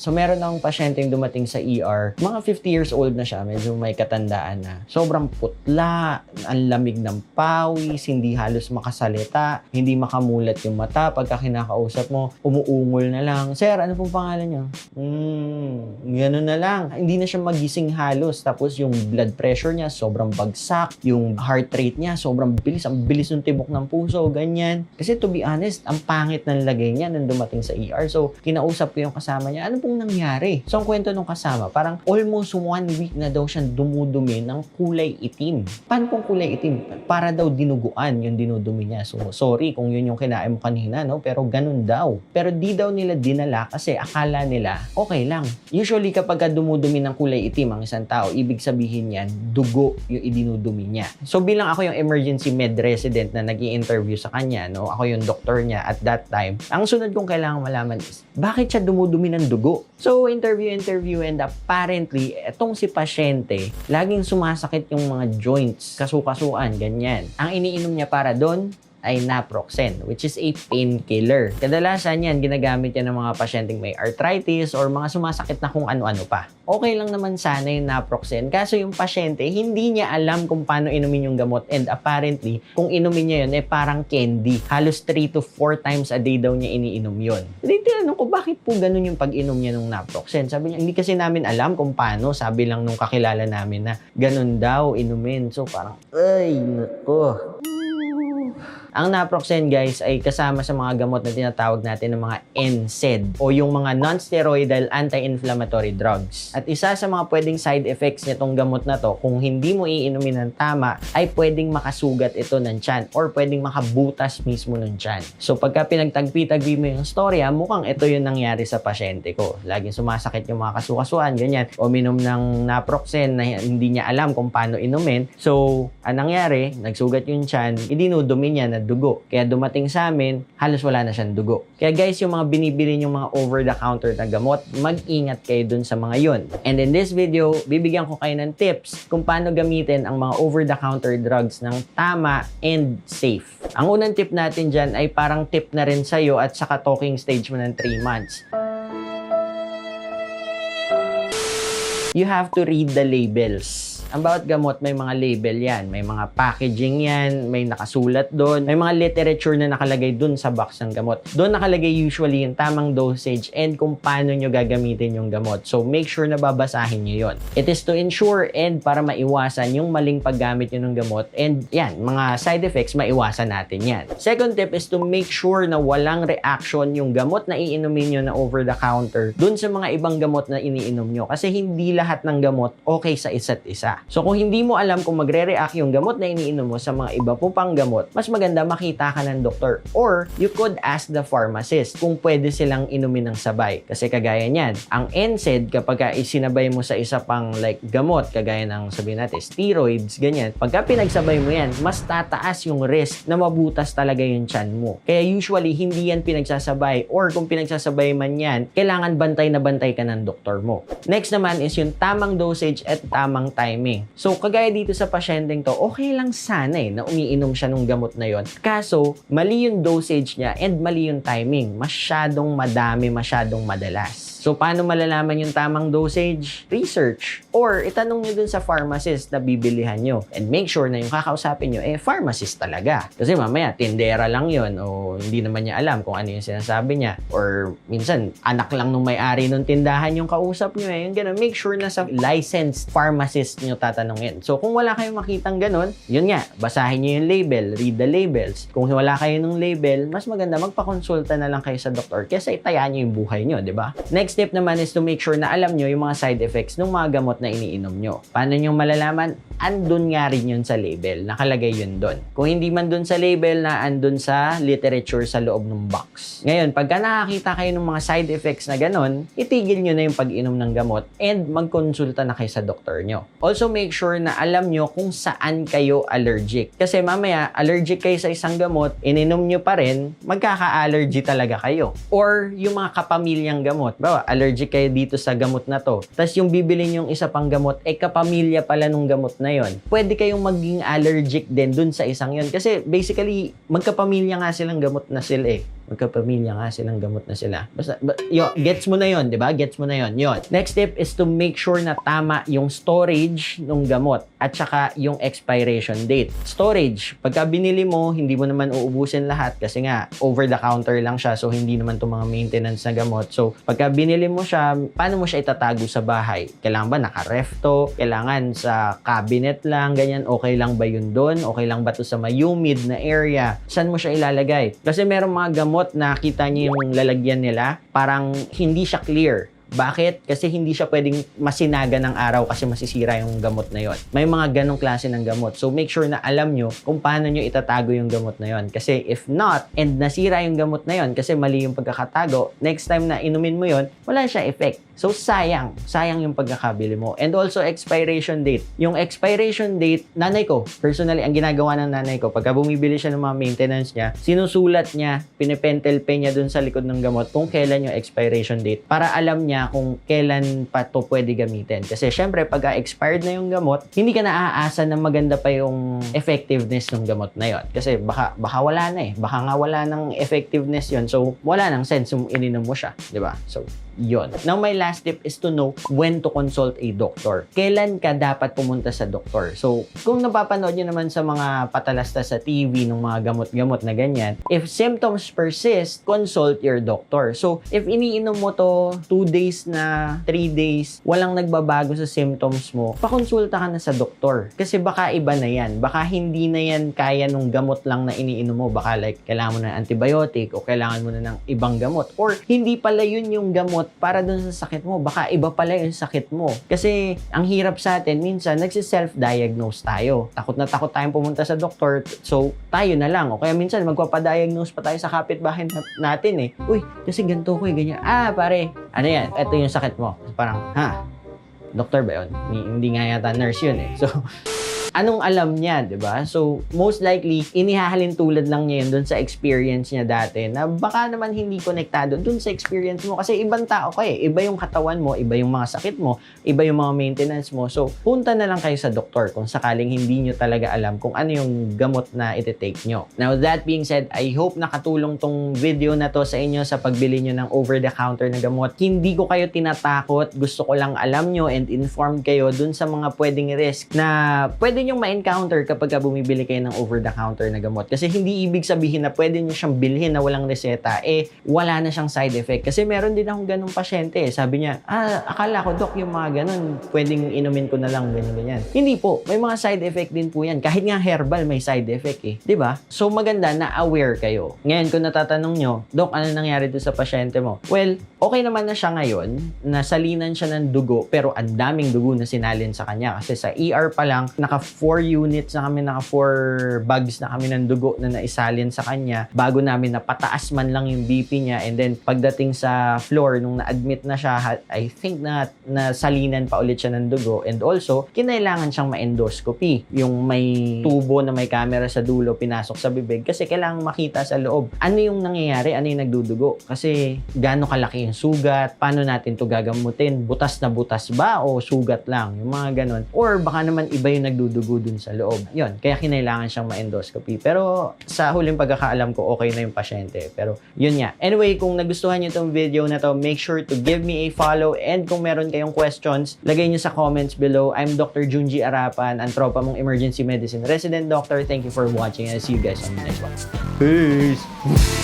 So meron akong pasyenteng dumating sa ER, mga 50 years old na siya, medyo may katandaan na. Sobrang putla, ang lamig ng pawis, hindi halos makasalita, hindi makamulat yung mata. Pagka kinakausap mo, umuungol na lang. Sir, ano pong pangalan niyo? Hmm, gano'n na lang. Hindi na siya magising halos. Tapos yung blood pressure niya, sobrang bagsak. Yung heart rate niya, sobrang bilis. Ang bilis ng tibok ng puso, ganyan. Kasi to be honest, ang pangit ng lagay niya nung dumating sa ER. So, kinausap ko yung kasama niya, ano pong nangyari? So, ang kwento nung kasama, parang almost one week na daw siyang dumudumi ng kulay itim. Paano pong kulay itim? Para daw dinuguan yung dinudumi niya. So, sorry kung yun yung kinain mo kanina, no? Pero ganun daw. Pero di daw nila dinala kasi akala nila okay lang. Usually, kapag ka dumudumi ng kulay itim ang isang tao, ibig sabihin yan, dugo yung idinudumi niya. So, bilang ako yung emergency med resident na nag interview sa kanya, no? Ako yung doktor niya at that time, ang sunod kong kailangan malaman is, bakit siya dumudumi ng dugo? So, interview, interview, and apparently, etong si pasyente, laging sumasakit yung mga joints, kasukasuan, ganyan. Ang iniinom niya para doon, ay naproxen, which is a painkiller. Kadalasan yan, ginagamit yan ng mga pasyenteng may arthritis or mga sumasakit na kung ano-ano pa. Okay lang naman sana yung naproxen, kaso yung pasyente, hindi niya alam kung paano inumin yung gamot and apparently, kung inumin niya yun, eh parang candy. Halos 3 to 4 times a day daw niya iniinom yun. Hindi tinanong ko, bakit po ganun yung pag-inom niya ng naproxen? Sabi niya, hindi kasi namin alam kung paano. Sabi lang nung kakilala namin na ganun daw inumin. So parang, ay, nako. Ang naproxen guys ay kasama sa mga gamot na tinatawag natin ng mga NSAID o yung mga non-steroidal anti-inflammatory drugs. At isa sa mga pwedeng side effects nitong gamot na to, kung hindi mo iinumin ng tama, ay pwedeng makasugat ito ng tiyan or pwedeng makabutas mismo ng tiyan. So pagka pinagtagpi-tagpi mo yung storya, mukhang ito yung nangyari sa pasyente ko. Laging sumasakit yung mga kasukasuan, ganyan. O minom ng naproxen na hindi niya alam kung paano inumin. So, ang nangyari, nagsugat yung tiyan, idinudumi niya na dugo. Kaya dumating sa amin, halos wala na siyang dugo. Kaya guys, yung mga binibili yung mga over-the-counter na gamot, mag-ingat kayo dun sa mga yun. And in this video, bibigyan ko kayo ng tips kung paano gamitin ang mga over-the-counter drugs ng tama and safe. Ang unang tip natin dyan ay parang tip na rin sa'yo at saka talking stage mo ng 3 months. You have to read the labels. Ang bawat gamot may mga label yan, may mga packaging yan, may nakasulat doon, may mga literature na nakalagay doon sa box ng gamot. Doon nakalagay usually yung tamang dosage and kung paano nyo gagamitin yung gamot. So make sure na babasahin nyo yon. It is to ensure and para maiwasan yung maling paggamit nyo ng gamot and yan, mga side effects, maiwasan natin yan. Second tip is to make sure na walang reaction yung gamot na iinumin nyo na over the counter doon sa mga ibang gamot na iniinom nyo. Kasi hindi lahat ng gamot okay sa isa't isa. So kung hindi mo alam kung magre-react yung gamot na iniinom mo sa mga iba po pang gamot, mas maganda makita ka ng doktor. Or you could ask the pharmacist kung pwede silang inumin ng sabay. Kasi kagaya niyan, ang NSAID kapag ka isinabay mo sa isa pang like gamot, kagaya ng sabihin natin steroids, ganyan, pagka pinagsabay mo yan, mas tataas yung risk na mabutas talaga yung tiyan mo. Kaya usually, hindi yan pinagsasabay or kung pinagsasabay man yan, kailangan bantay na bantay ka ng doktor mo. Next naman is yung tamang dosage at tamang timing. So, kagaya dito sa pasyenteng to, okay lang sana eh, na umiinom siya ng gamot na yon. Kaso, mali yung dosage niya and mali yung timing. Masyadong madami, masyadong madalas. So, paano malalaman yung tamang dosage? Research. Or, itanong nyo dun sa pharmacist na bibilihan nyo. And make sure na yung kakausapin nyo, eh, pharmacist talaga. Kasi mamaya, tindera lang yon o hindi naman niya alam kung ano yung sinasabi niya. Or, minsan, anak lang nung may-ari ng tindahan yung kausap nyo eh. Yung ganun. Make sure na sa licensed pharmacist nyo tatanungin. So, kung wala kayong makitang ganun, yun nga, basahin nyo yung label, read the labels. Kung wala kayo ng label, mas maganda magpakonsulta na lang kayo sa doktor kesa itaya nyo yung buhay nyo, di ba? Next step naman is to make sure na alam nyo yung mga side effects ng mga gamot na iniinom nyo. Paano nyo malalaman? Andun nga rin yun sa label. Nakalagay yun doon. Kung hindi man doon sa label na andun sa literature sa loob ng box. Ngayon, pagka nakakita kayo ng mga side effects na ganun, itigil nyo na yung pag-inom ng gamot and magkonsulta na kayo sa doktor nyo. Also, make sure na alam nyo kung saan kayo allergic. Kasi mamaya, allergic kayo sa isang gamot, ininom nyo pa rin, magkaka-allergy talaga kayo. Or yung mga kapamilyang gamot. Bawa, allergic kayo dito sa gamot na to. Tapos yung bibili yung isa pang gamot, eh kapamilya pala nung gamot na yon. Pwede kayong maging allergic din dun sa isang yon. Kasi basically, magkapamilya nga silang gamot na sila eh. Magkapamilya nga silang gamot na sila. Basta, ba, yo, gets mo na yon, di ba? Gets mo na yon. Yon. Next step is to make sure na tama yung storage ng gamot at saka yung expiration date. Storage, pagka binili mo, hindi mo naman uubusin lahat kasi nga, over the counter lang siya so hindi naman to mga maintenance na gamot. So, pagka binili mo siya, paano mo siya itatago sa bahay? Kailangan ba naka-ref to? Kailangan sa cabinet lang, ganyan? Okay lang ba yun doon? Okay lang ba to sa may humid na area? Saan mo siya ilalagay? Kasi merong mga gamot na kita niyo yung lalagyan nila, parang hindi siya clear. Bakit? Kasi hindi siya pwedeng masinaga ng araw kasi masisira yung gamot na yon. May mga ganong klase ng gamot. So make sure na alam nyo kung paano nyo itatago yung gamot na yon. Kasi if not, and nasira yung gamot na yon kasi mali yung pagkakatago, next time na inumin mo yon, wala siya effect. So sayang, sayang yung pagkakabili mo. And also expiration date. Yung expiration date, nanay ko, personally, ang ginagawa ng nanay ko, pagka bumibili siya ng mga maintenance niya, sinusulat niya, pinipentel pen niya dun sa likod ng gamot kung kailan yung expiration date para alam niya kung kailan pa to pwede gamitin. Kasi syempre, pagka expired na yung gamot, hindi ka naaasa na maganda pa yung effectiveness ng gamot na yon. Kasi baka, baka wala na eh. Baka nga wala ng effectiveness yon. So, wala nang sense kung ininom mo siya. ba? So, yon. Now, my last tip is to know when to consult a doctor. Kailan ka dapat pumunta sa doktor? So, kung napapanood nyo naman sa mga patalasta sa TV ng mga gamot-gamot na ganyan, if symptoms persist, consult your doctor. So, if iniinom mo to 2 days na, 3 days, walang nagbabago sa symptoms mo, pakonsulta ka na sa doktor. Kasi baka iba na yan. Baka hindi na yan kaya nung gamot lang na iniinom mo. Baka like, kailangan mo na antibiotic o kailangan mo na ng ibang gamot. Or, hindi pala yun yung gamot para dun sa sakit mo. Baka iba pala yung sakit mo. Kasi, ang hirap sa atin, minsan, nagsi-self-diagnose tayo. Takot na takot tayong pumunta sa doktor. So, tayo na lang. O kaya minsan, magpapadiagnose pa tayo sa kapitbahay na- natin eh. Uy, kasi ganito ko eh, ganyan. Ah, pare, ano yan? Ito yung sakit mo. Parang, ha? Doktor ba yun? Hindi nga yata nurse yun eh. So, anong alam niya, 'di ba? So, most likely inihahalin tulad lang niya yun doon sa experience niya dati na baka naman hindi konektado doon sa experience mo kasi ibang tao ka eh. Iba yung katawan mo, iba yung mga sakit mo, iba yung mga maintenance mo. So, punta na lang kayo sa doktor kung sakaling hindi nyo talaga alam kung ano yung gamot na iti-take nyo. Now, that being said, I hope nakatulong tong video na to sa inyo sa pagbili nyo ng over-the-counter na gamot. Hindi ko kayo tinatakot. Gusto ko lang alam nyo and informed kayo dun sa mga pwedeng risk na pwede nyong ma-encounter kapag ka bumibili kayo ng over-the-counter na gamot. Kasi hindi ibig sabihin na pwede nyo siyang bilhin na walang reseta, eh wala na siyang side effect. Kasi meron din akong ganong pasyente. Sabi niya, ah, akala ko, Dok, yung mga ganon, pwedeng inumin ko na lang, ganyan, ganyan. Hindi po. May mga side effect din po yan. Kahit nga herbal, may side effect eh. ba? So maganda na aware kayo. Ngayon, kung natatanong nyo, Dok, ano nangyari doon sa pasyente mo? Well, okay naman na siya ngayon. Nasalinan siya ng dugo, pero ang daming dugo na sinalin sa kanya. Kasi sa ER pa lang, naka 4 units na kami, naka 4 bags na kami ng dugo na naisalin sa kanya bago namin napataas man lang yung BP niya. And then, pagdating sa floor, nung na-admit na siya, I think na nasalinan pa ulit siya ng dugo. And also, kinailangan siyang ma-endoscopy. Yung may tubo na may camera sa dulo, pinasok sa bibig. Kasi kailangan makita sa loob. Ano yung nangyayari? Ano yung nagdudugo? Kasi gaano kalaki yung sugat? Paano natin to gagamutin? Butas na butas ba? O sugat lang? Yung mga ganon. Or baka naman iba yung nagdudugo dun sa loob. Yun. Kaya kinailangan siyang ma-endoscopy. Pero sa huling pagkakaalam ko, okay na yung pasyente. Pero yun nga. Anyway, kung nagustuhan niyo tong video na to, make sure to give me a follow and kung meron kayong questions, lagay niyo sa comments below. I'm Dr. Junji Arapan, ang tropa mong emergency medicine resident doctor. Thank you for watching and I'll see you guys on the next one. Peace!